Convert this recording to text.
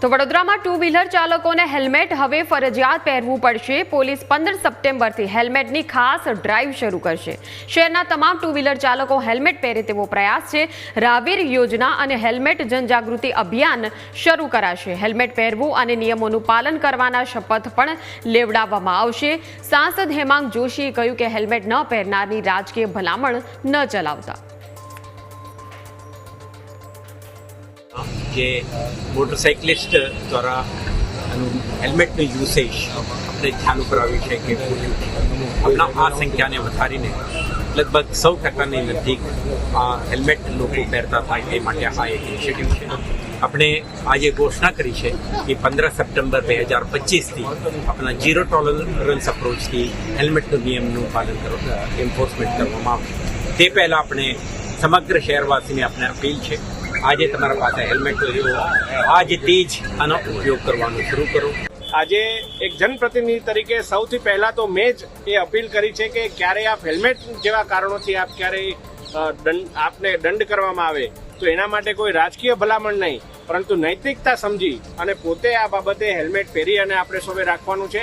તો વડોદરામાં two wheeler ચાલકોને હેલ્મેટ હવે ફરજિયાત પહેરવું પડશે. પોલીસ પંદર સપ્ટેમ્બરથી હેલ્મેટની ખાસ ડ્રાઈવ શરૂ કરશે. શહેરના તમામ ટુ વ્હીલર ચાલકો હેલ્મેટ પહેરે તેવો પ્રયાસ છે. રાવીર યોજના અને હેલ્મેટ જનજાગૃતિ અભિયાન શરૂ કરાશે. હેલ્મેટ પહેરવું અને નિયમોનું પાલન કરવાના શપથ પણ લેવડાવવામાં આવશે. સાંસદ હેમાંગ જોશીએ કહ્યું કે હેલ્મેટ ન પહેરનારની રાજકીય ભલામણ ન ચલાવતા. જે મોટરસાઇકલિસ્ટ દ્વારા એનું હેલ્મેટનું યુસેજ આપણે ધ્યાન ઉપર આવ્યું છે કે આપણા આ સંખ્યાને વધારીને લગભગ સૌ ટકાની નજીક આ હેલ્મેટ લોકો પહેરતા થાય તે માટે આ એક ઇનિશિયેટિવ છે. આપણે આજે ઘોષણા કરી છે કે પંદર સપ્ટેમ્બર બે હજાર પચીસથી આપણા ઝીરો ટોલરન્સ અપ્રોચથી હેલ્મેટનું નિયમનું પાલન કરો એન્ફોર્સમેન્ટ કરવામાં આવશે. તે પહેલાં આપણે સમગ્ર શહેરવાસીને આપણે અપીલ છે. આજે તમારા પાસે હેલ્મેટ હોય આજથી જ આનો ઉપયોગ કરવાનો શરૂ કરો. આજે એક જનપ્રતિનિધિ તરીકે સૌથી પહેલા તો મેં જ એ અપીલ કરી છે કે ક્યારે આપ હેલ્મેટ જેવા કારણોથી આપ ક્યારેય આપને દંડ કરવામાં આવે, તો એના માટે કોઈ રાજકીય ભલામણ નહીં. પરંતુ નૈતિકતા સમજી અને પોતે આ બાબતે હેલ્મેટ પહેરી અને આપણે સૌએ રાખવાનું છે.